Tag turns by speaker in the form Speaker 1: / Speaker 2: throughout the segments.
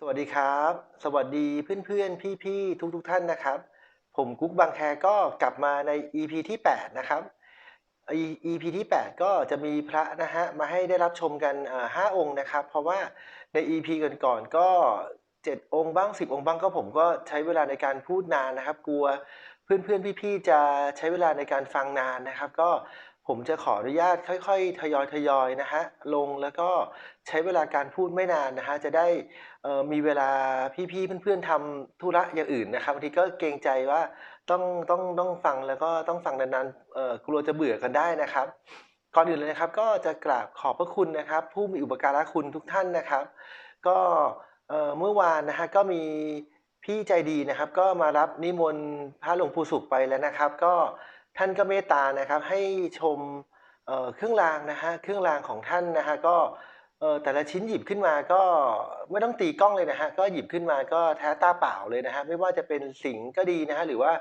Speaker 1: สวัสดีครับ สวัสดีเพื่อนๆ พี่ๆ ทุกๆท่านนะครับ ผมกุ๊กบางแคก็กลับมาใน EP ที่ 8 นะครับ EP ที่ 8 ก็จะมีพระนะฮะมาให้ได้รับชมกันเอ่อ5องค์นะครับ เพราะว่าใน EP ก่อนๆก็ 7 องค์บ้าง 10 องค์บ้างก็ผมก็ใช้เวลาในการพูดนานนะครับ กลัวเพื่อนๆ พี่ๆ จะใช้เวลาในการฟังนานนะครับ ก็ ผมจะขออนุญาตค่อยๆ ทยอยทยอยๆนะฮะลงแล้วก็ใช้เวลาการพูดไม่นานนะฮะจะได้มีเวลาพี่ๆเพื่อนๆทำธุระอย่างอื่นนะครับบางทีก็เกรงใจว่าต้องต้องต้องฟังแล้วก็ต้องฟังนานๆกลัวจะเบื่อกันได้นะครับก่อนอื่นเลยนะครับก็จะกราบขอบพระคุณนะครับ ผู้มีอุปการะคุณทุกท่านนะครับ ก็เอ่อเมื่อวานนะฮะก็มีพี่ใจดีนะครับ ก็มารับนิมนต์พระหลวงปู่สุขไปแล้วนะครับ ก็ ท่านก็เมตตานะครับให้ชมเเครื่องรางนะฮะเครื่องรางของท่านนะฮะก็แต่ละชิ้นหยิบขึ้นมาก็ไม่ต้องตีกล้องเลยนะฮะก็หยิบขึ้นมาก็แท้ตาเปล่าเลยนะฮะไม่ว่าจะเป็นสิงห์ก็ดีนะฮะหรือว่า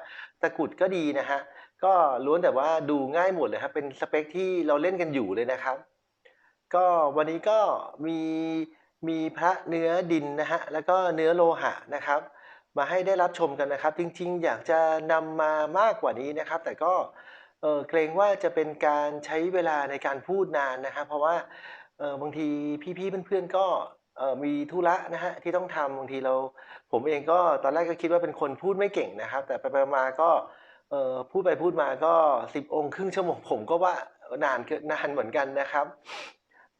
Speaker 1: ตะกุดก็ดีนะฮะก็ล้วนแต่ว่าดูง่ายหมดเลยครับเป็นสเปคที่เราเล่นกันอยู่เลยนะครับ ก็วันนี้ก็มีมีพระเนื้อดินนะฮะแล้วก็เนื้อโลหะนะครับ มาให้ได้รับชมกันนะครับ จริงๆ อยากจะนำมามากกว่านี้นะครับ แต่ก็เเกรงว่าจะเป็นการใช้เวลาในการพูดนานนะครับ เพราะว่าบางทีพี่ๆเพื่อนๆก็มีธุระนะฮะที่ต้องทำบางทีเรา ผมเองก็ตอนแรกก็คิดว่าเป็นคนพูดไม่เก่งนะครับ แต่ไปๆมาก็พูดไปพูดมาก็สิบองค์ครึ่งชั่วโมงผมก็ว่านานเกินนานเหมือนกันนะครับ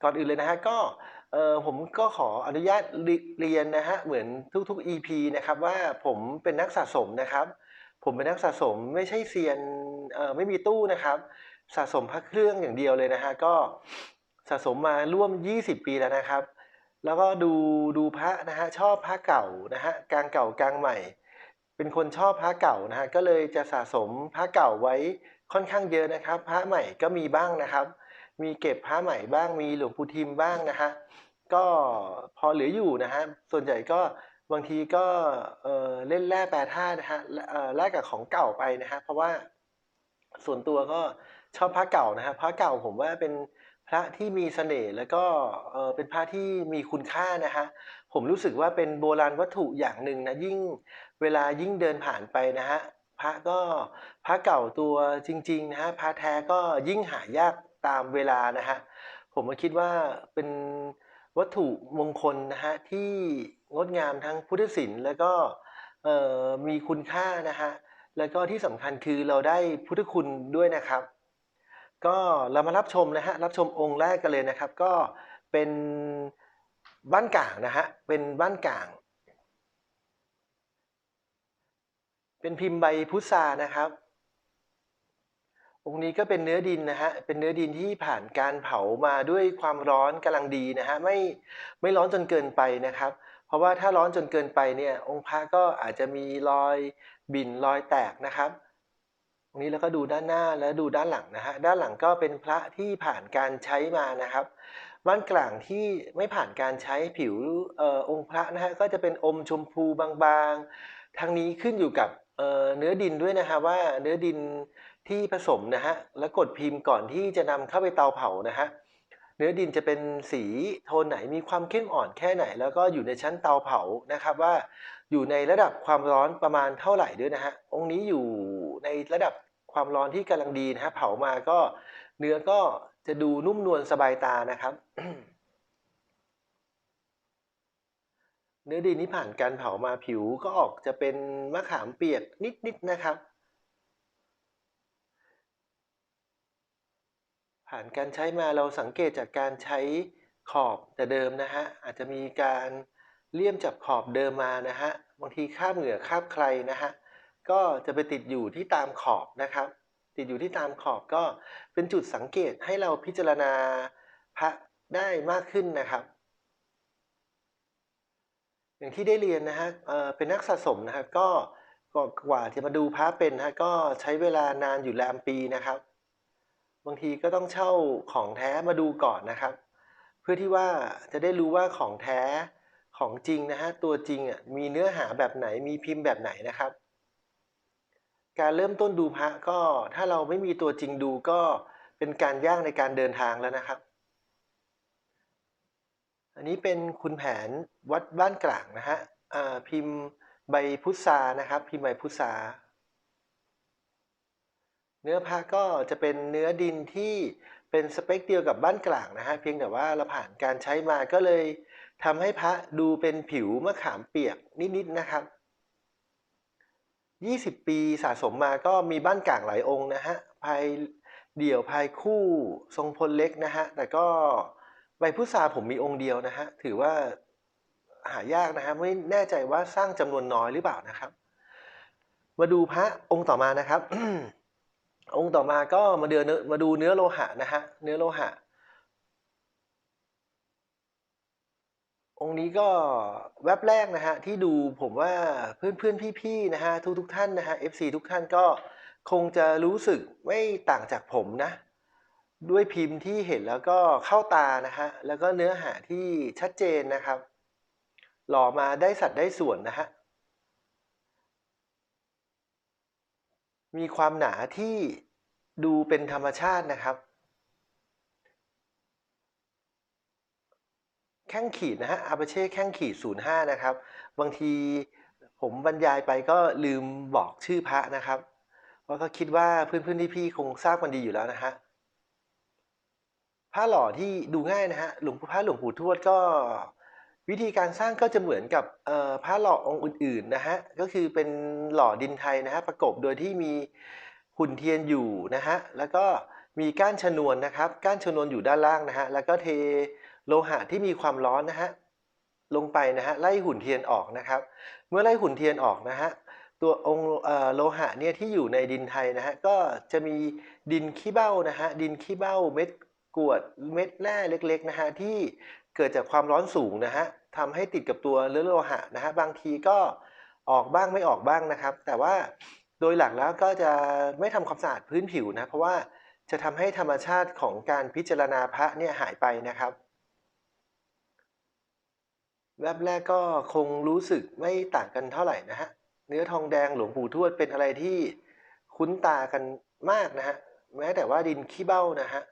Speaker 1: ก่อนอื่นเลยนะฮะก็ เออผมก็ขออนุญาตเรียนนะฮะเหมือนทุกๆ EP นะครับว่าผมเป็นนักสะสมนะครับ ผมเป็นนักสะสมไม่ใช่เซียนเออไม่มีตู้นะครับ สะสมพระเครื่องอย่างเดียวเลยนะฮะก็สะสมมาร่วม 20 ปีแล้วนะครับ แล้วก็ดูดูพระนะฮะชอบพระเก่านะฮะกลางเก่ากลางใหม่ เป็นคนชอบพระเก่านะฮะก็เลยจะสะสมพระเก่าไว้ค่อนข้างเยอะนะครับ พระใหม่ก็มีบ้างนะครับ มีเก็บพระใหม่บ้างมีหลวงปู่ทิมบ้างนะฮะ ก็พอเหลืออยู่นะฮะ ส่วนใหญ่ก็บางทีก็เอ่อเล่นแร่แปรธาตุนะฮะเอ่อแลกกับของเก่าไปนะฮะ เพราะว่าส่วนตัวก็ชอบพระเก่านะฮะพระเก่าผมว่าเป็นพระที่มีเสน่ห์แล้วก็เออเป็นพระที่มีคุณค่านะฮะผมรู้สึกว่าเป็นโบราณวัตถุอย่างหนึ่งนะยิ่งเวลายิ่งเดินผ่านไปนะฮะพระก็พระเก่าตัวจริงๆนะฮะพระแท้ก็ยิ่งหายากตามเวลานะฮะผมก็คิดว่าเป็น วัตถุมงคลนะฮะที่งดงามทั้งพุทธศิลป์แล้วก็มีคุณค่านะฮะแล้วก็ที่สำคัญคือเราได้พุทธคุณด้วยนะครับ ก็เรามารับชมนะฮะรับชมองค์แรกกันเลยนะครับ ก็เป็นบ้านก่างนะฮะเป็นบ้านก่าง เป็นพิมพ์ใบพุทรานะครับ องค์นี้ก็เป็นเนื้อดินนะฮะ เป็นเนื้อดินที่ผ่านการเผามาด้วยความร้อนกำลังดีนะฮะ ไม่ไม่ร้อนจนเกินไปนะครับ เพราะว่าถ้าร้อนจนเกินไปเนี่ย องค์พระก็อาจจะมีรอยบิ่นรอยแตกนะครับตรงนี้แล้วก็ดูด้านหน้าแล้วดูด้านหลังนะฮะ ด้านหลังก็เป็นพระที่ผ่านการใช้มานะครับบ้านกลางที่ไม่ผ่านการใช้ผิวออองค์พระนะฮะก็จะเป็นอมชมพูบางๆทางนี้ขึ้นอยู่กับเเนื้อดินด้วยนะฮะว่าเนื้อดิน ที่ผสมนะฮะแล้วกดพิมพ์ก่อนที่จะนำเข้าไปเตาเผานะฮะเนื้อดินจะเป็นสีโทนไหนมีความเข้มอ่อนแค่ไหน แล้วก็อยู่ในชั้นเตาเผานะครับว่าอยู่ในระดับความร้อนประมาณเท่าไหร่ด้วยนะฮะองค์นี้อยู่ในระดับความร้อนที่กำลังดีนะฮะเผามาก็เนื้อก็จะดูนุ่มนวลสบายตานะครับ เนื้อดินที่ผ่านการเผามาผิวก็ออกจะเป็นมะขามเปียกนิดๆนะครับ ผ่านการใช้มาเราสังเกตจากการใช้ขอบแต่เดิมนะฮะอาจจะมีการเลี่ยมจับขอบเดิมมานะฮะบางทีคาบเหงื่อคาบใครนะฮะก็จะไปติดอยู่ที่ตามขอบนะครับ ติดอยู่ที่ตามขอบก็เป็นจุดสังเกตให้เราพิจารณาพระได้มากขึ้นนะครับ อย่างที่ได้เรียนนะฮะเเป็นนักสะสมนะฮะก็ก็กว่าจะมาดูพระเป็นนะฮะก็ใช้เวลานานอยู่แรมปีนะครับ บางทีก็ต้องเช่าของแท้มาดูก่อนนะครับ เพื่อที่ว่าจะได้รู้ว่าของแท้ของจริงนะฮะตัวจริงอะมีเนื้อหาแบบไหนมีพิมพ์แบบไหนนะครับ การเริ่มต้นดูพระก็ถ้าเราไม่มีตัวจริงดูก็เป็นการยากในการเดินทางแล้วนะครับ อันนี้เป็นคุณแผนวัดบ้านกลางนะฮะพิมพ์ใบพุทรานะครับ พิมพ์ใบพุทรา เนื้อพระก็จะเป็นเนื้อดินที่เป็นสเปคเดียวกับบ้านกลางนะฮะเพียงแต่ว่าเราผ่านการใช้มาก็เลยทำให้พระดูเป็นผิวมะขามเปียกนิดๆนะครับ 20 ปีสะสมมาก็มีบ้านกลางหลายองค์นะฮะภายเดี่ยวภายคู่ทรงพลเล็กนะฮะแต่ก็ใบพุทราผมมีองค์เดียวนะฮะถือว่าหายากนะฮะไม่แน่ใจว่าสร้างจำนวนน้อยหรือเปล่านะครับ มาดูพระองค์ต่อมานะครับ องค์ต่อมาก็มาเดือมาดูเนื้อโลหะนะฮะเนื้อโลหะ องค์นี้ก็แวบแรกนะฮะที่ดูผมว่าเพื่อนเพื่อนพี่ๆนะฮะทุกทุกท่านนะฮะ FC ทุกท่านก็คงจะรู้สึกไม่ต่างจากผมนะ ด้วยพิมพ์ที่เห็นแล้วก็เข้าตานะฮะแล้วก็เนื้อหาที่ชัดเจนนะครับ หล่อมาได้สัดได้ส่วนนะฮะ มีความหนาที่ดูเป็นธรรมชาตินะครับ แข้งขีดนะฮะอาปาเช่แข้งขีด 05 นะครับ บางทีผมบรรยายไปก็ลืมบอกชื่อพระนะครับเพราะก็คิดว่าเพื่อนๆที่พี่คงทราบกันดีอยู่แล้วนะฮะพระหล่อที่ดูง่ายนะฮะหลวงพ่อพระหลวงปู่ทวดก็ วิธีการสร้างก็จะเหมือนกับพระหล่อองค์อื่นๆนะฮะก็คือเป็นหล่อดินไทยนะฮะประกบโดยที่มีหุ่นเทียนอยู่นะฮะแล้วก็มีก้านชนวนนะครับ ก้านชนวนอยู่ด้านล่างนะฮะแล้วก็เทโลหะที่มีความร้อนนะฮะลงไปนะฮะไล่หุ่นเทียนออกนะครับ เมื่อไล่หุ่นเทียนออกนะฮะตัวองค์โลหะเนี่ยที่อยู่ในดินไทยนะฮะก็จะมีดินขี้เบ้านะฮะดินขี้เบ้าเม็ดกรวดเม็ดแร่เล็กๆนะฮะที่ เกิดจากความร้อนสูงนะฮะทำให้ติดกับตัวเรือโลหะนะฮะบางทีก็ออกบ้างไม่ออกบ้างนะครับ แต่ว่าโดยหลักแล้วก็จะไม่ทำความสะอาดพื้นผิวนะ เพราะว่าจะทำให้ธรรมชาติของการพิจารณาพระเนี่ยหายไปนะครับแวบแรกก็คงรู้สึกไม่ต่างกันเท่าไหร่นะฮะเนื้อทองแดงหลวงปู่ทวดเป็นอะไรที่คุ้นตากันมากนะฮะแม้แต่ว่าดินขี้เบ้านะฮะ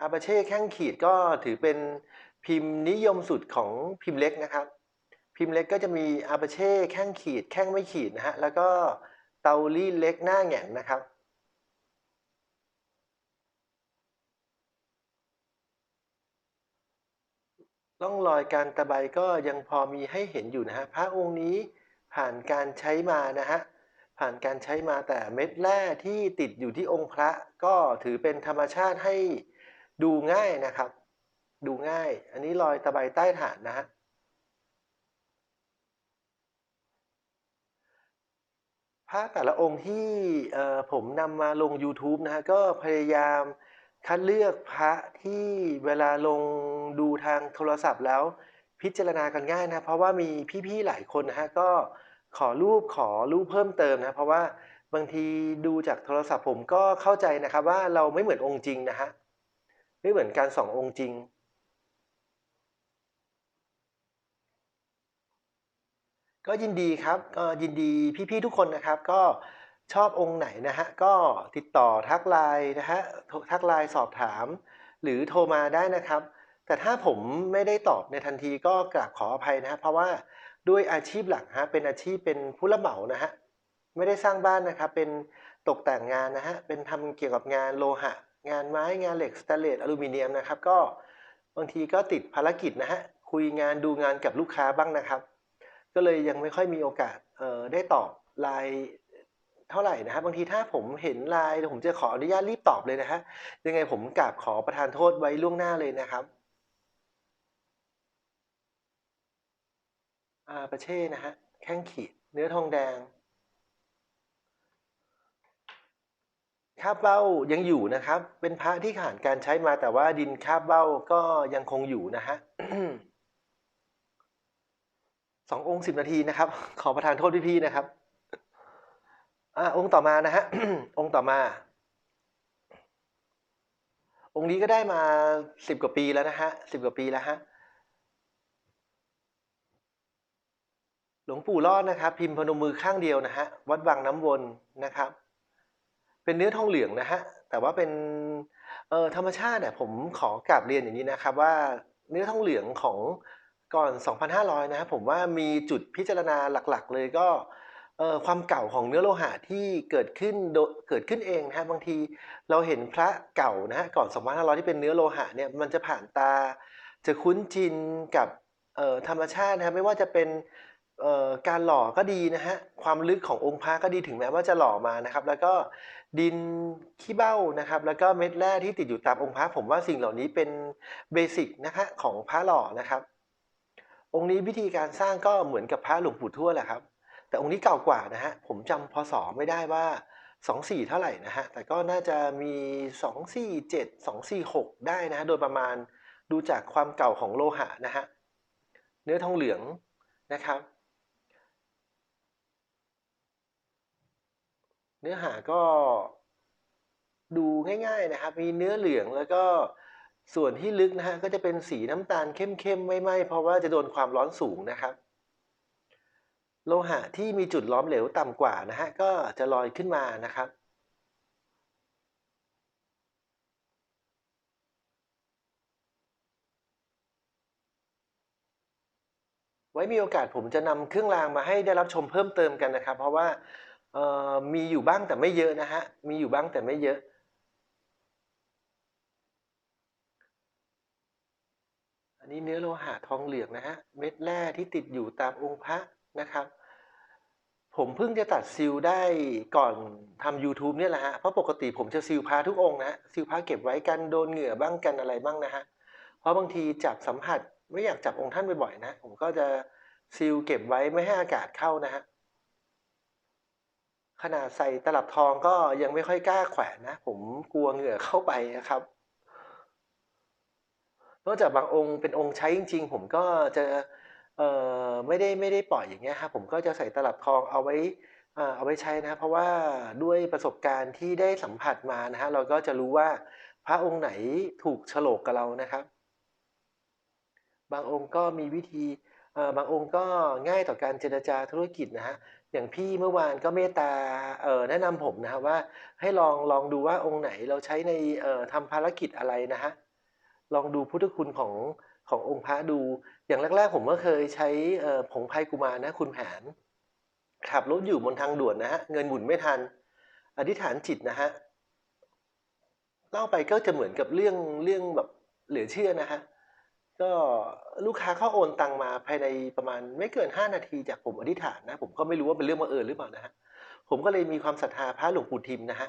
Speaker 1: อาปาเช่แข้งขีดก็ถือเป็นพิมพ์นิยมสุดของพิมพ์เล็กนะครับ พิมพ์เล็กก็จะมีอาปาเช่แข้งขีด แข้งไม่ขีดนะฮะ แล้วก็เตาลี่เล็กหน้าแง่นนะครับร่องรอยการตะไบก็ยังพอมีให้เห็นอยู่นะฮะพระองค์นี้ผ่านการใช้มานะฮะผ่านการใช้มาแต่เม็ดแร่ที่ติดอยู่ที่องค์พระ ก็ถือเป็นธรรมชาติให้ ดูง่ายนะครับ ดูง่าย อันนี้รอยตะไบใต้ฐานนะฮะพระแต่ละองค์ที่ผมนำมาลง YouTube นะฮะก็พยายามคัดเลือกพระที่เวลาลงดูทางโทรศัพท์แล้วพิจารณากันง่ายนะ เพราะว่ามีพี่ๆหลายคนนะฮะก็ขอรูปขอรูปเพิ่มเติมนะ เพราะว่าบางทีดูจากโทรศัพท์ผมก็เข้าใจนะครับว่าเราไม่เหมือนองค์จริงนะฮะ ไม่เหมือนการส่ององค์จริง ก็ยินดีครับก็ยินดีพี่ๆทุกคนนะครับ ก็ชอบองค์ไหนนะฮะก็ติดต่อทักไลน์นะฮะทักไลน์สอบถาม หรือโทรมาได้นะครับ แต่ถ้าผมไม่ได้ตอบในทันทีก็กราบขออภัยนะฮะเพราะว่าด้วยอาชีพหลักฮะเป็นอาชีพเป็นผู้รับเหมานะฮะไม่ได้สร้างบ้านนะครับ เป็นตกแต่งงานนะฮะเป็นทำเกี่ยวกับงานโลหะ งานไม้งานเหล็กสแตนเลสอลูมิเนียมนะครับ ก็บางทีก็ติดภารกิจนะฮะคุยงานดูงานกับลูกค้าบ้างนะครับ ก็เลยยังไม่ค่อยมีโอกาสเอ่อได้ตอบไลน์เท่าไหร่นะครับบางทีถ้าผมเห็นไลน์ผมจะขออนุญาตรีบตอบเลยนะฮะยังไงผมกราบขอประทานโทษไว้ล่วงหน้าเลยนะครับอาปาเช่นะฮะแข้งขีด เนื้อทองแดง คาบเบ้ายังอยู่นะครับ เป็นพระที่ผ่านการใช้มาแต่ว่าดินคาบเบ้าก็ยังคงอยู่นะฮะสององค์สิบนาทีนะครับ ขอประทานโทษพี่ๆนะครับอ่าองค์ต่อมานะฮะองค์ต่อมา องค์นี้ก็ได้มาสิบกว่าปีแล้วนะฮะสิบกว่าปีแล้วฮะหลวงปู่รอดนะครับ พิมพ์พนมมือข้างเดียวนะฮะวัดวังน้ำวนนะครับ เป็นเนื้อทองเหลืองนะฮะ แต่ว่าเป็นเออธรรมชาติเนี่ยผมขอกราบเรียนอย่างนี้นะครับว่าเนื้อทองเหลืองของก่อน 2,500 นะครับผมว่ามีจุดพิจารณาหลักๆ เลยก็เออความเก่าของเนื้อโลหะที่เกิดขึ้นเกิดขึ้นเองนะครับบางทีเราเห็นพระเก่านะฮะก่อน 2,500 ที่เป็นเนื้อโลหะเนี่ยมันจะผ่านตา จะคุ้นชินกับเออธรรมชาตินะครับไม่ว่าจะเป็นออการหล่อก็ดีนะฮะความลึกขององค์พระก็ดีถึงแม้ว่าจะหล่อมานะครับ แล้วก็ ดินขี้เบ้านะครับ แล้วก็เม็ดแร่ที่ติดอยู่ตามองค์พระผมว่าสิ่งเหล่านี้เป็นเบสิกนะฮะของพระหล่อนะครับ องค์นี้วิธีการสร้างก็เหมือนกับพระหลวงปู่ทวแหละครับ แต่องค์นี้เก่ากว่านะฮะผมจำพศไม่ได้ว่า24เท่าไหร่นะฮะแต่ก็น่าจะมี247 246ได้นะฮะโดยประมาณดูจากความเก่าของโลหะนะฮะเนื้อทองเหลืองนะครับ เนื้อหาก็ดูง่ายๆนะครับ มีเนื้อเหลืองแล้วก็ส่วนที่ลึกนะฮะก็จะเป็นสีน้ำตาลเข้มๆไม่ไหมเพราะว่าจะโดนความร้อนสูงนะครับ โลหะที่มีจุดล้อมเหลวต่ำกว่านะฮะก็จะลอยขึ้นมานะครับไว้มีโอกาสผมจะนำเครื่องรางมาให้ได้รับชมเพิ่มเติมกันนะครับ เพราะว่า มีอยู่บ้างแต่ไม่เยอะนะฮะ มีอยู่บ้างแต่ไม่เยอะ อันนี้เนื้อโลหะทองเหลืองนะฮะ เม็ดแร่ที่ติดอยู่ตามองค์พระนะครับ ผมเพิ่งจะตัดซิลได้ก่อนทำ YouTube เนี่ยแหละฮะ เพราะปกติผมจะซิลพระทุกองนะฮะซิลพระเก็บไว้กันโดนเหงื่อบ้างกันอะไรบ้างนะฮะ เพราะบางทีจับสัมผัสไม่อยากจับองค์ท่านบ่อยๆนะ ผมก็จะซิลเก็บไว้ไม่ให้อากาศเข้านะฮะ ขนาดใส่ตลับทองก็ยังไม่ค่อยกล้าแขวนนะ ผมกลัวเหงื่อเข้าไปนะครับ นอกจากบางองค์เป็นองค์ใช้จริง ๆ ผมก็จะเอ่อไม่ได้ไม่ได้ปล่อยอย่างเงี้ยครับผมก็จะใส่ตลับทองเอาไว้เอ่อเอาไว้ใช้นะเพราะว่าด้วยประสบการณ์ที่ได้สัมผัสมานะฮะเราก็จะรู้ว่าพระองค์ไหนถูกโฉลกกับเรานะครับ บางองค์ก็มีวิธีบางองค์ก็ง่ายต่อการเจรจาธุรกิจนะฮะ อย่างพี่เมื่อวานก็เมตตาแนะนำผมนะฮะว่าให้ลองลองดูว่าองค์ไหนเราใช้ในเอ่อทำภารกิจอะไรนะฮะลองดูพุทธคุณของขององค์พระดู อย่างแรกๆ ผมก็เคยใช้ผงไพกุมารนะคุณแผนขับรถอยู่บนทางด่วนนะฮะเงินหมุนไม่ทัน อธิษฐานจิตนะฮะเล่าไปก็จะเหมือนกับเรื่องเรื่องแบบเหลือเชื่อนะฮะ ก็ลูกค้าเขาโอนตังมาภายในประมาณไม่เกิน 5 นาทีจากผมอธิษฐานนะ ผมก็ไม่รู้ว่าเป็นเรื่องบังเอิญหรือเปล่านะฮะผมก็เลยมีความศรัทธาพระหลวงปู่ทิมนะฮะ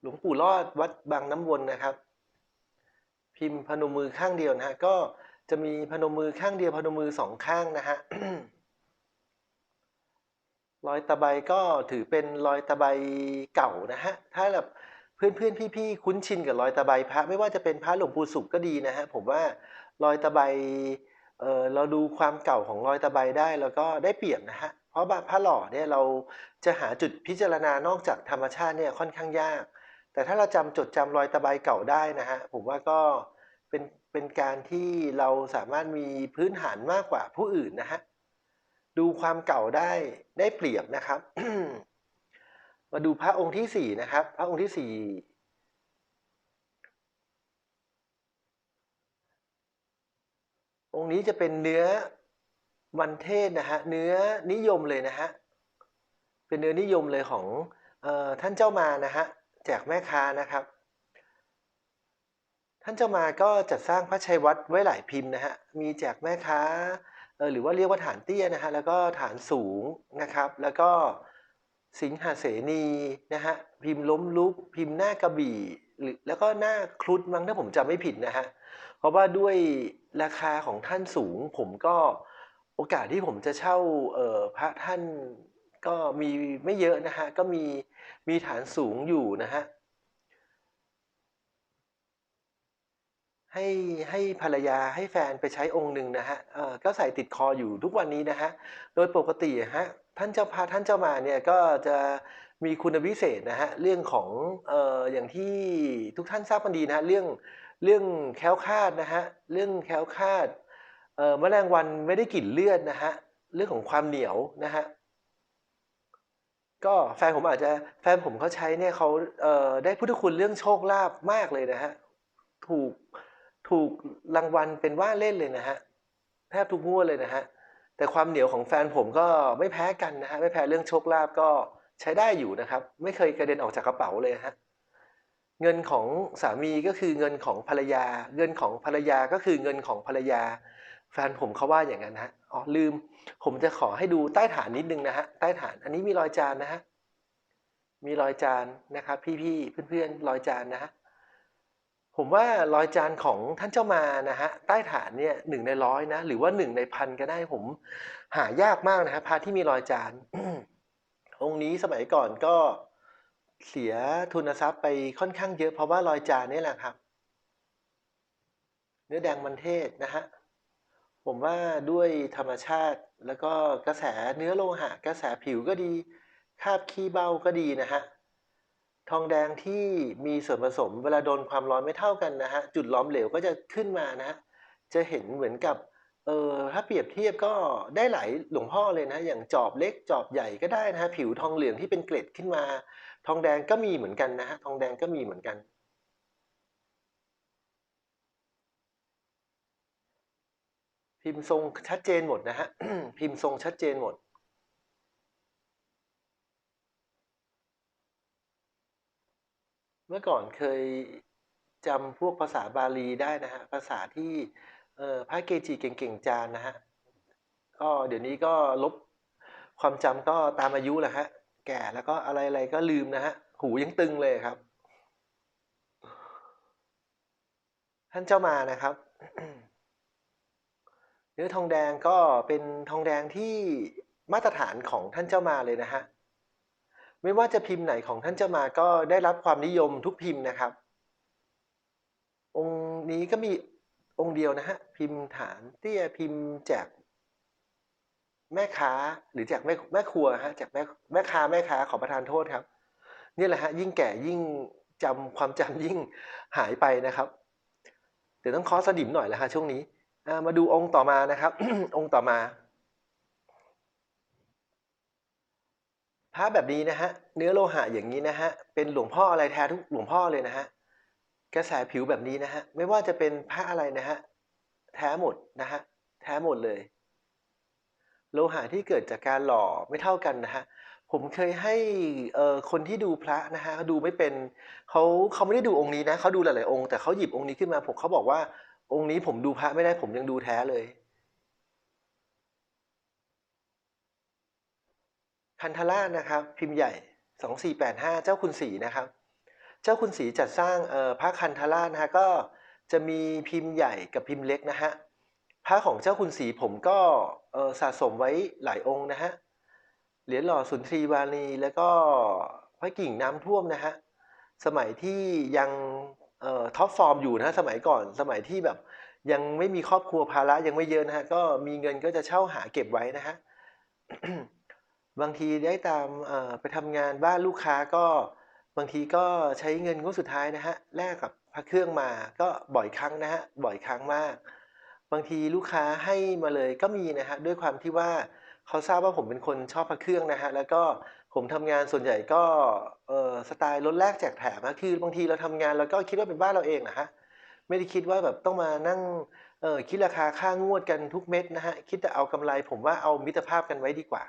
Speaker 1: หลวงปู่รอดวัดบางน้ำวนนะครับ พิมพ์พนมมือข้างเดียวนะฮะก็จะมีพนมมือข้างเดียวพนมมือสองข้างนะฮะ รอยตะไบก็ถือเป็นรอยตะไบเก่านะฮะ ถ้าแบบเพื่อนเพื่อนพี่ๆคุ้นชินกับรอยตะไบพระ ไม่ว่าจะเป็นพระหลวงปู่สุขก็ดีนะฮะ ผมว่ารอยตะไบเออเราดูความเก่าของรอยตะไบได้แล้วก็ได้เปรียบนะฮะ เพราะพระหล่อเนี่ยเราจะหาจุดพิจารณานอกจากธรรมชาติเนี่ยค่อนข้างยาก แต่ถ้าเราจำจดจำรอยตะไบเก่าได้นะฮะ ผมว่าก็เป็นเป็นการที่เราสามารถมีพื้นฐานมากกว่าผู้อื่นนะฮะ ดูความเก่าได้ได้เปรียบนะครับ มาดูพระองค์ที่สี่นะครับ พระองค์ที่สี่องค์นี้จะเป็นเนื้อมันเทศนะฮะเนื้อนิยมเลยนะฮะเป็นเนื้อนิยมเลยของออท่านเจ้ามานะฮะแจกแม่ค้านะครับ ท่านเจ้ามาก็จัดสร้างพระชัยวัดไว้หลายพิมพ์นะฮะมีแจกแม่ค้า หรือว่าเรียกว่าฐานเตี้ยนะฮะแล้วก็ฐานสูงนะครับ แล้วก็สิงหาเสนีนะฮะพิมพ์ล้มลุก พิมพ์หน้ากระบี่หรือแล้วก็หน้าครุฑมั้งถ้าผมจำไม่ผิดนะฮะเพราะว่าด้วยราคาของท่านสูง ผมก็โอกาสที่ผมจะเช่าเออพระท่านก็มีไม่เยอะนะฮะก็มีมีฐานสูงอยู่นะฮะ ให้ให้ภรรยาให้แฟนไปใช้องค์หนึ่งนะฮะเอ่อก็ใส่ติดคออยู่ทุกวันนี้นะฮะโดยปกติฮะท่านเจ้าพาท่านเจ้ามาเนี่ยก็จะมีคุณวิเศษนะฮะเรื่องของเอ่ออย่างที่ทุกท่านทราบกันดีนะฮะเรื่องเรื่องแคล้วคลาดนะฮะเรื่องแคล้วคลาดเอ่อแมลงวันไม่ได้กลิ่นเลือดนะฮะเรื่องของความเหนียวนะฮะก็แฟนผมอาจจะแฟนผมเขาใช้เนี่ยเขาเอ่อได้พุทธคุณเรื่องโชคลาภมากเลยนะฮะถูก ถูกรางวัลเป็นว่าเล่นเลยนะฮะแทบทุกงวดเลยนะฮะแต่ความเหนียวของแฟนผมก็ไม่แพ้กันนะฮะไม่แพ้เรื่องโชคลาภก็ใช้ได้อยู่นะครับ ไม่เคยกระเด็นออกจากกระเป๋าเลยฮะเงินของสามีก็คือเงินของภรรยา เงินของภรรยาก็คือเงินของภรรยา แฟนผมเขาว่าอย่างนั้นฮะอ๋อลืม ผมจะขอให้ดูใต้ฐานนิดนึงนะฮะใต้ฐานอันนี้มีรอยจานนะฮะมีรอยจานนะครับ พี่ๆเพื่อนๆรอยจานนะฮะ ผมว่ารอยจานของท่านเจ้ามานะฮะใต้ฐานเนี่ยหนึ่งในร้อยนะหรือว่าหนึ่งในพันก็ได้ผมหายากมากนะฮะพระที่มีรอยจานองค์นี้สมัยก่อนก็เสียทุนทรัพย์ไปค่อนข้างเยอะเพราะว่ารอยจานนี่แหละครับ เนื้อแดงมันเทศนะฮะผมว่าด้วยธรรมชาติแล้วก็กระแสเนื้อโลหะ กระแสผิวก็ดีคาบขี้เบ้าก็ดีนะฮะ ทองแดงที่มีส่วนผสมเวลาโดนความร้อนไม่เท่ากันนะฮะจุดล้อมเหลวก็จะขึ้นมานะฮะจะเห็นเหมือนกับเออถ้าเปรียบเทียบก็ได้หลายหลวงพ่อเลยนะ อย่างจอบเล็กจอบใหญ่ก็ได้นะฮะผิวทองเหลืองที่เป็นเกล็ดขึ้นมา ทองแดงก็มีเหมือนกันนะฮะทองแดงก็มีเหมือนกันพิมพ์ทรงชัดเจนหมดนะฮะพิมพ์ทรงชัดเจนหมด เมื่อก่อนเคยจำพวกภาษาบาลีได้นะฮะ ภาษาที่เอ่อพระเกจิเก่งๆจานนะฮะ ก็เดี๋ยวนี้ก็ลบความจำก็ตามอายุแหละฮะ แก่แล้วก็อะไรๆก็ลืมนะฮะ หูยังตึงเลยครับ ท่านเจ้ามานะครับ เนื้อทองแดงก็เป็นทองแดงที่มาตรฐานของท่านเจ้ามาเลยนะฮะ ไม่ว่าจะพิมพ์ไหนของท่านเจ้ามาก็ได้รับความนิยมทุกพิมพ์นะครับ องค์นี้ก็มีองค์เดียวนะฮะพิมพ์ฐานเตี้ยพิมพ์จากแม่ค้าหรือจากแม่แม่ครัวฮะจากแม่แม่ค้าแม่ค้าขอประทานโทษครับนี่แหละฮะยิ่งแก่ยิ่งจำความจำยิ่งหายไปนะครับเดี๋ยวต้องคอสดิมหน่อยแล้วฮะช่วงนี้มาดูองค์ต่อมานะครับ องค์ต่อมา พระแบบนี้นะฮะ เนื้อโลหะอย่างนี้นะฮะ เป็นหลวงพ่ออะไรแท้ทุกหลวงพ่อเลยนะฮะ กระแสผิวแบบนี้นะฮะ ไม่ว่าจะเป็นพระอะไรนะฮะ แท้หมดนะฮะ แท้หมดเลย โลหะที่เกิดจากการหล่อไม่เท่ากันนะฮะ ผมเคยให้คนที่ดูพระนะฮะเขาดูไม่เป็นเขาเขาไม่ได้ดูองค์นี้นะเขาดูหลายๆองค์แต่เขาหยิบองค์นี้ขึ้นมาผมเขาบอกว่าองค์นี้ผมดูพระไม่ได้ผมยังดูแท้เลย คันธราชนะครับ พิมพ์ใหญ่ 2485 เจ้าคุณศรีนะครับ เจ้าคุณศรีจัดสร้างพระคันธราชนะฮะก็จะมีพิมพ์ใหญ่กับพิมพ์เล็กนะฮะพระของเจ้าคุณศรีผมก็สะสมไว้หลายองค์นะฮะเหรียญหล่อสุนทรีวานีแล้วก็พระกิ่งน้ำท่วมนะฮะสมัยที่ยังท็อปฟอร์มอยู่นะฮะสมัยก่อนสมัยที่แบบยังไม่มีครอบครัวภาระยังไม่เยอะนะฮะก็มีเงินก็จะเช่าหาเก็บไว้นะฮะ บางทีได้ตามไปทำงานบ้านลูกค้าก็บางทีก็ใช้เงินงวดสุดท้ายนะฮะแลกกับพระเครื่องมาก็บ่อยครั้งนะฮะบ่อยครั้งมาก บางทีลูกค้าให้มาเลยก็มีนะฮะด้วยความที่ว่าเขาทราบว่าผมเป็นคนชอบพระเครื่องนะฮะแล้วก็ผมทำงานส่วนใหญ่ก็สไตล์ลดแลกแจกแถมนะคือบางทีเราทำงานเราก็คิดว่าเป็นบ้านเราเองนะฮะไม่ได้คิดว่าแบบต้องมานั่งคิดราคาค่างวดกันทุกเม็ดนะฮะคิดแต่เอากำไรผมว่าเอามิตรภาพกันไว้ดีกว่า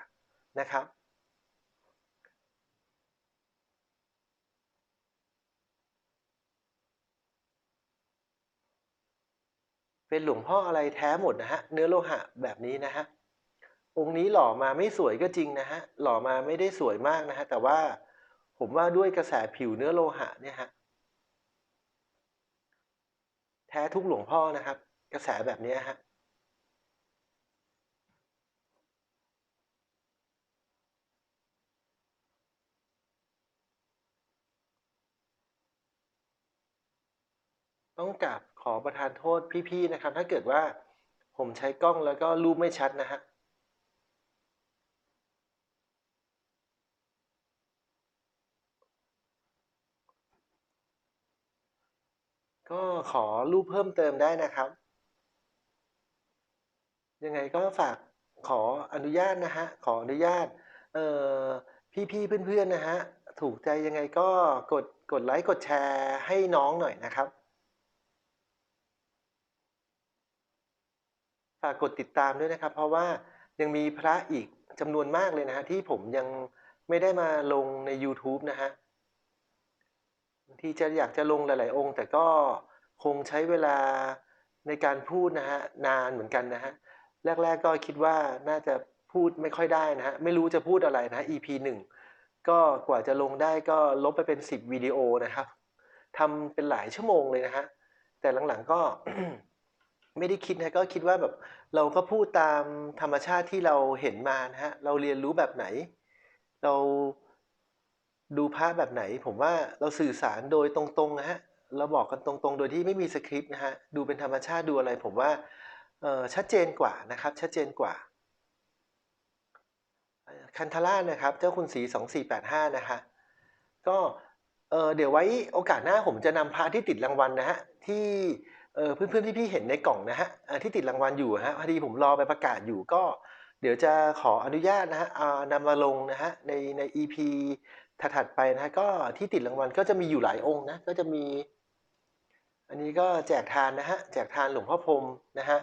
Speaker 1: นะครับ เป็นหลวงพ่ออะไรแท้หมดนะฮะ เนื้อโลหะแบบนี้นะฮะ องค์นี้หล่อมาไม่สวยก็จริงนะฮะ หล่อมาไม่ได้สวยมากนะฮะ แต่ว่าผมว่าด้วยกระแสผิวเนื้อโลหะเนี่ยฮะ แท้ทุกหลวงพ่อนะครับ กระแสแบบนี้ฮะ ต้องกราบขอประทานโทษพี่ๆนะครับ ถ้าเกิดว่าผมใช้กล้องแล้วก็รูปไม่ชัดนะฮะก็ขอรูปเพิ่มเติมได้นะครับ ยังไงก็ฝากขออนุญาตนะฮะ ขออนุญาตเอ่อพี่ๆเพื่อนๆนะฮะ ถูกใจยังไงก็กดกดไลค์กดแชร์ให้น้องหน่อยนะครับากกดติดตามด้วยนะครับ เพราะว่ายังมีพระอีกจำนวนมากเลยนะฮะที่ผมยังไม่ได้มาลงใน YouTube นะฮะที่จะอยากจะลงหลาย ๆ องค์ แต่ก็คงใช้เวลาในการพูดนะฮะนานเหมือนกันนะฮะแรก ๆ ก็คิดว่าน่าจะพูดไม่ค่อยได้นะฮะไม่รู้จะพูดอะไรนะ EP หนึ่งก็กว่าจะลงได้ก็ลบไปเป็น 10วิดีโอนะครับทำเป็นหลายชั่วโมงเลยนะฮะแต่หลัง ๆ ก็ ไม่ได้คิดนะก็คิดว่าแบบเราก็พูดตามธรรมชาติที่เราเห็นมานะฮะเราเรียนรู้แบบไหน เราดูพระแบบไหน ผมว่าเราสื่อสารโดยตรงๆนะฮะเราบอกกันตรงๆ โดยที่ไม่มีสคริปต์นะฮะดูเป็นธรรมชาติดูอะไร ผมว่าเออชัดเจนกว่านะครับ ชัดเจนกว่าคันทาร่านะครับ เจ้าคุณสี2485 นะฮะก็เออเดี๋ยวไว้โอกาสหน้าผมจะนำพระที่ติดรางวัลนะฮะที่ เออเพื่อนๆที่พี่เห็นในกล่องนะฮะที่ติดรางวัลอยู่ฮะพอดีผมรอไปประกาศอยู่ก็ เดี๋ยวจะขออนุญาตนะฮะนำมาลงนะฮะในใน EP ถัดๆไปนะฮะก็ที่ติดรางวัลก็จะมีอยู่หลายองค์นะก็จะมี อันนี้ก็แจกทานนะฮะแจกทานหลวงพ่อพรมนะฮะ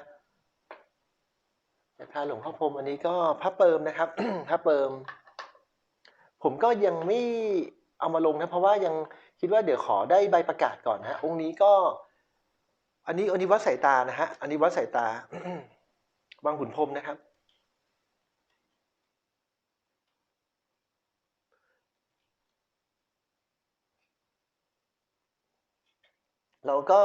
Speaker 1: แจกทานหลวงพ่อพรมอันนี้ก็พระเปิมนะครับพระเปิม ผมก็ยังไม่เอามาลงนะเพราะว่ายังคิดว่าเดี๋ยวขอได้ใบประกาศก่อนนะฮะองค์นี้ก็ อันนี้อันนี้วัดสายตานะฮะ อันนี้วัดสายตาบางขุนพรมนะครับ เราก็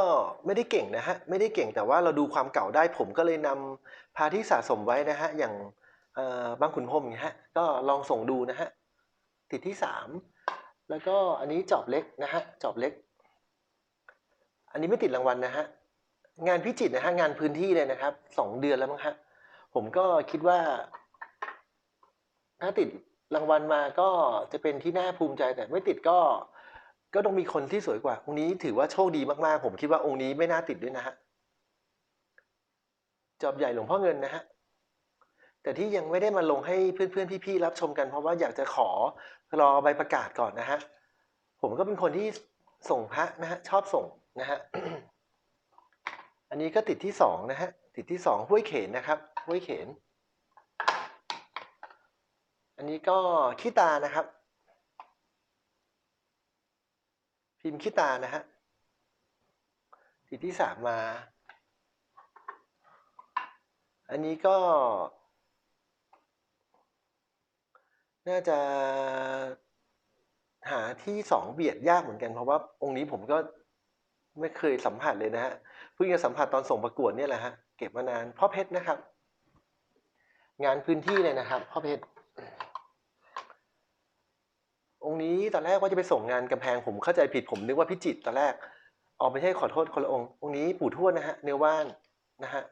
Speaker 1: ไม่ได้เก่งนะฮะ ไม่ได้เก่งแต่ว่าเราดูความเก่าได้ผมก็เลยนำพาที่สะสมไว้นะฮะ อย่างบางขุนพรมอย่างเงี้ยฮะ ก็ลองส่งดูนะฮะ ติดที่สามแล้วก็อันนี้จอบเล็กนะฮะ จอบเล็ก อันนี้ไม่ติดรางวัลนะฮะ งานพิจิตรนะฮะงานพื้นที่เลยนะครับสองเดือนแล้วมั้งฮะผมก็คิดว่า ถ้าติดรางวัลมาก็จะเป็นที่น่าภูมิใจแต่ไม่ติดก็ ก็ต้องมีคนที่สวยกว่า องค์นี้ถือว่าโชคดีมากๆ ผมคิดว่าองค์นี้ไม่น่าติดด้วยนะฮะจอบใหญ่หลวงพ่อเงินนะฮะแต่ที่ยังไม่ได้มาลงให้เพื่อนๆพี่ๆรับชมกันเพราะว่าอยากจะขอรอใบประกาศก่อนนะฮะผมก็เป็นคนที่ส่งพระนะฮะชอบส่งนะฮะ อันนี้ก็ติดที่สองนะฮะ ติดที่สองห้วยเขนนะครับ ห้วยเขน อันนี้ก็ขี้ตานะครับ พิมพ์ขี้ตานะฮะ ติดที่สามมา อันนี้ก็ น่าจะหาที่สองเบียดยากเหมือนกันเพราะว่าองค์นี้ผมก็ไม่เคยสัมผัสเลยนะฮะ เพิ่งจะสัมผัสตอนส่งประกวดเนี่ยแหละฮะเก็บมานานพ่อเพชรนะครับ งานพื้นที่เลยนะครับพ่อเพชรองค์นี้ตอนแรกว่าจะไปส่งงานกำแพงผมเข้าใจผิดผมนึกว่าพิจิตตอนแรกออกไม่ใช่ขอโทษคนละองค์องค์นี้ปู่ทวดนะฮะเนื้อว่านนะฮะ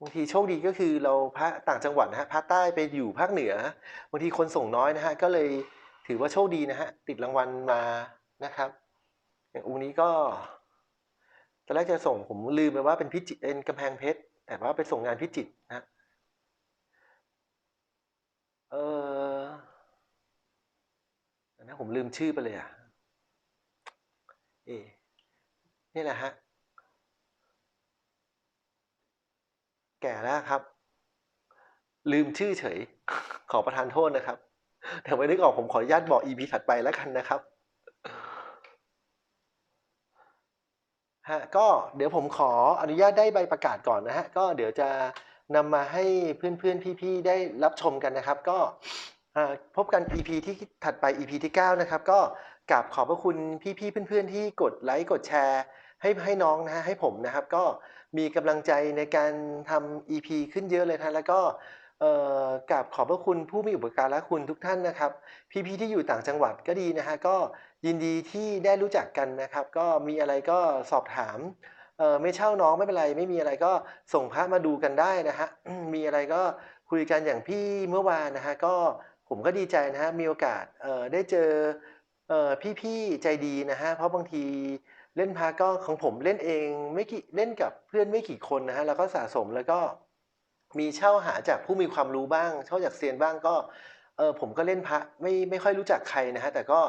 Speaker 1: บางทีโชคดีก็คือเราพระต่างจังหวัดนะฮะภาคใต้ไปอยู่ภาคเหนือบางทีคนส่งน้อยนะฮะก็เลยถือว่าโชคดีนะฮะติดรางวัลมานะครับ อย่างองค์นี้ก็ ตอนแรกจะส่งผมลืมไปว่าเป็นพิจิตรเป็นกำแพงเพชรแต่ว่าไปส่งงานพิจิตรนะเออนะผมลืมชื่อไปเลยอะเอนี่แหละฮะ แก่แล้วครับ ลืมชื่อเฉย ขอประทานโทษนะครับเดี๋ยวไม่นึกออกผมขออนุญาตบอก EP ถัดไปแล้วกันนะครับ ฮะก็เดี๋ยวผมขออนุญาตได้ใบประกาศก่อนนะฮะก็เดี๋ยวจะนำมาให้เพื่อนๆพี่ๆได้รับชมกันนะครับ ก็พบกัน EP ที่ถัดไป EP ที่ 9 นะครับ ก็กราบขอบพระคุณพี่ๆเพื่อนๆ ที่กดไลค์กดแชร์ให้ให้น้องนะฮะให้ผมนะครับ ก็มีกำลังใจในการทำ EP ขึ้นเยอะเลยนะแล้วก็กราบขอบพระคุณผู้มีอุปการะคุณทุกท่านนะครับ พี่ๆที่อยู่ต่างจังหวัดก็ดีนะฮะก็ ยินดีที่ได้รู้จักกันนะครับ ก็มีอะไรก็สอบถามเออไม่เช่าน้องไม่เป็นไร ไม่มีอะไรก็ส่งพระมาดูกันได้นะฮะมีอะไรก็คุยกันอย่างพี่เมื่อวานนะฮะก็ผมก็ดีใจนะฮะมีโอกาสเออได้เจอเออพี่ๆใจดีนะฮะเพราะบางทีเล่นพระก็ของผมเล่นเองไม่กี่เล่นกับเพื่อนไม่กี่คนนะฮะแล้วก็สะสมแล้วก็มีเช่าหาจากผู้มีความรู้บ้าง เช่าจากเซียนบ้างก็เออผมก็เล่นพระไม่ไม่ค่อยรู้จักใครนะครับแต่ก็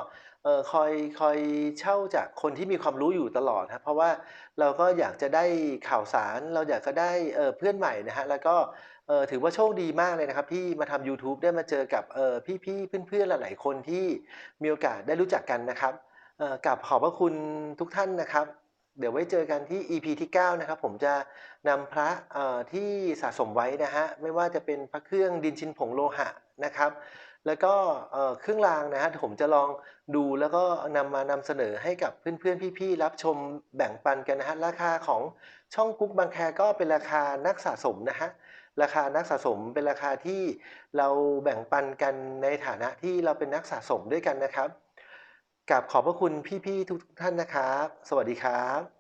Speaker 1: เออคอยคอยเช่าจากคนที่มีความรู้อยู่ตลอดครับเพราะว่าเราก็อยากจะได้ข่าวสารเราอยากจะได้เออเพื่อนใหม่นะครับแล้วก็เออถือว่าโชคดีมากเลยนะครับที่มาทำยูทูบได้มาเจอกับเอ่อพี่ๆเพื่อนๆหลายๆคนที่มีโอกาสได้รู้จักกันนะครับเออกราบขอบพระคุณทุกท่านนะครับ เดี๋ยวไว้เจอกันที่ EP ที่9นะครับผมจะนำพระที่สะสมไว้นะครับไม่ว่าจะเป็นพระเครื่องดินชินผงโลหะนะครับ แล้วก็เครื่องรางนะครับเดี๋ยวผมจะลองดูแล้วก็นำมานำเสนอให้กับเพื่อนๆ พี่ๆ รับชมแบ่งปันกันนะครับราคาของช่องกุ๊กบางแคก็เป็นราคานักสะสมนะครับราคานักสะสมเป็นราคาที่เราแบ่งปันกันในฐานะที่เราเป็นนักสะสมด้วยกันนะครับกราบขอบพระคุณพี่ๆทุกท่านนะครับ สวัสดีครับ